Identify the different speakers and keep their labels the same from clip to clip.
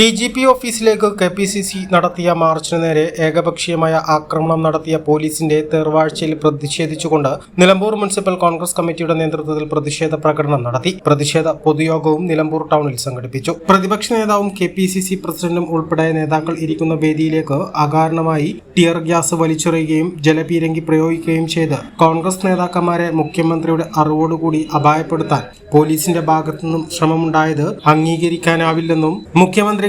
Speaker 1: D G P ഓഫീസിലേക്ക് K P C C നടത്തിയ മാർച്ചിന് നേരെ ഏകപക്ഷീയമായ ആക്രമണം നടത്തിയ പോലീസിന്റെ തേർവാഴ്ചയിൽ പ്രതിഷേധിച്ചുകൊണ്ട് നിലമ്പൂർ മുനിസിപ്പൽ കോൺഗ്രസ് കമ്മിറ്റിയുടെ നേതൃത്വത്തിൽ പ്രതിഷേധ പ്രകടനം നടത്തി. പ്രതിഷേധ പൊതുയോഗവും നിലമ്പൂർ ടൗണിൽ സംഘടിപ്പിച്ചു. പ്രതിപക്ഷ നേതാവും കെ പി സി സി പ്രസിഡന്റും ഉൾപ്പെടെ നേതാക്കൾ ഇരിക്കുന്ന വേദിയിലേക്ക് അകാരണമായി ടിയർ ഗ്യാസ് വലിച്ചെറിയുകയും ജലപീരങ്കി പ്രയോഗിക്കുകയും ചെയ്ത് കോൺഗ്രസ് നേതാക്കന്മാരെ മുഖ്യമന്ത്രിയുടെ അറിവോടുകൂടി അപായപ്പെടുത്താൻ പോലീസിന്റെ ഭാഗത്തു നിന്നും ശ്രമമുണ്ടായത് അംഗീകരിക്കാനാവില്ലെന്നും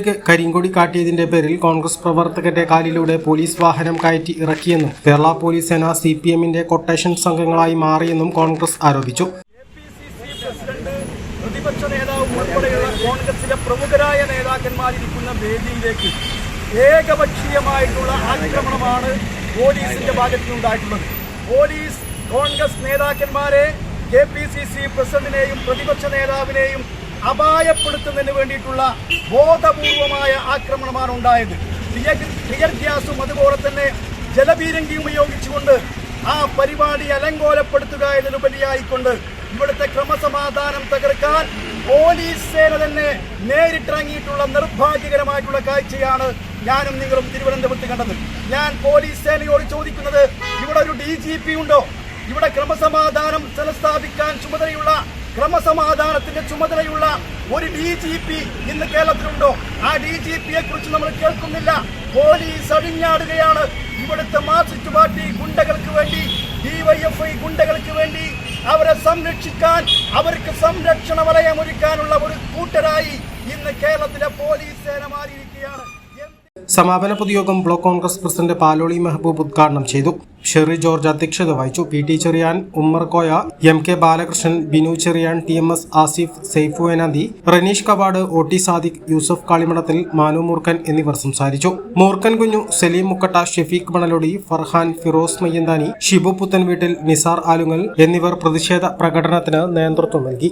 Speaker 1: മുഖ്യമന്ത്രിക്ക് കരിങ്കൊടി കാട്ടിയതിന്റെ പേരിൽ കോൺഗ്രസ് പ്രവർത്തകരുടെ കാലിലൂടെ പോലീസ് വാഹനം കയറ്റി ഇറക്കിയെന്നും കേരള പോലീസ് സേന സി പി എമ്മിന്റെ കൊട്ടേഷൻ സംഘങ്ങളായി മാറിയെന്നും കോൺഗ്രസ് ആരോപിച്ചു.
Speaker 2: പ്രതിപക്ഷ നേതാവും ഉൾപ്പെടെയുള്ള കോൺഗ്രസിലെ പ്രമുഖരായ നേതാക്കന്മാരിരിക്കുന്ന വേദിയിലേക്ക് ഏകപക്ഷീയമായിട്ടുള്ള ആക്രമണമാണ് പോലീസിന്റെ ഭാഗത്തു നിന്നുണ്ടായിട്ടുള്ളത് പോലീസ് കോൺഗ്രസ് നേതാക്കന്മാരെ കെ പി സി സി പ്രസിഡന്റിനെയും പ്രതിപക്ഷ നേതാവിനെയും അപായപ്പെടുത്തുന്നതിന് വേണ്ടിയിട്ടുള്ള ബോധപൂർവമായ ആക്രമണമാണ് ഉണ്ടായത്. ടിയർ ഗ്യാസും അതുപോലെ തന്നെ ജലപീരങ്കിയും ഉപയോഗിച്ചുകൊണ്ട് ആ പരിപാടി അലങ്കോലപ്പെടുത്തുക എന്നതിലുപരിയായിക്കൊണ്ട് ഇവിടുത്തെ ക്രമസമാധാനം തകർക്കാൻ പോലീസ് സേന തന്നെ നേരിട്ടിറങ്ങിയിട്ടുള്ള നിർഭാഗ്യകരമായിട്ടുള്ള കാഴ്ചയാണ് ഞാനും നിങ്ങളും തിരുവനന്തപുരത്ത് കണ്ടത്. ഞാൻ പോലീസ് സേനയോട് ചോദിക്കുന്നത് ഇവിടെ ഒരു ഡി ഉണ്ടോ? ഇവിടെ ക്രമസമാധാനം സ്ഥലസ്ഥാപിക്കാൻ ചുമതലയുള്ള ക്രമസമാധാനത്തിന്റെ ചുമതലയുള്ള ഒരു ഡി ജി പി ഇന്ന് കേരളത്തിലുണ്ടോ? ആ ഡി ജി പിയെ കുറിച്ച് നമ്മൾ കേൾക്കുന്നില്ല. പോലീസ് അഴിഞ്ഞാടുകയാണ് ഇവിടുത്തെ മാർക്സിസ്റ്റ് പാർട്ടി ഗുണ്ടകൾക്ക് വേണ്ടി ഡിവൈഎഫ്ഐ ഗുണ്ടകൾക്ക് വേണ്ടി അവരെ സംരക്ഷിക്കാൻ അവർക്ക് സംരക്ഷണ വലയം ഒരുക്കാനുള്ള ഒരു കൂട്ടരായി ഇന്ന് കേരളത്തിലെ പോലീസ് സേന മാറിയിരിക്കുകയാണ്.
Speaker 1: സമാപന പൊതുയോഗം ബ്ലോക്ക് കോൺഗ്രസ് പ്രസിഡന്റ് പാലോളി മെഹബൂബ് ഉദ്ഘാടനം ചെയ്തു. ഷെറി ജോർജ് അധ്യക്ഷത വഹിച്ചു. P T Cheriyan Ummer Koya M K Balakrishnan Binu Cheriyan T M S Asif Saifu Enanthi Raneesh Kavad O T Sadiq Yusuf Kalimadathil Manu Moorkan എന്നിവർ സംസാരിച്ചു. മൂർക്കൻ കുഞ്ഞു സലീം മുക്കട്ട ഷെഫീഖ് മണലൊടി ഫർഹാൻ ഫിറോസ് മയ്യന്താനി ഷിബു പുത്തൻ വീട്ടിൽ നിസാർ ആലുങ്ങൽ എന്നിവർ പ്രതിഷേധ പ്രകടനത്തിന് നേതൃത്വം നൽകി.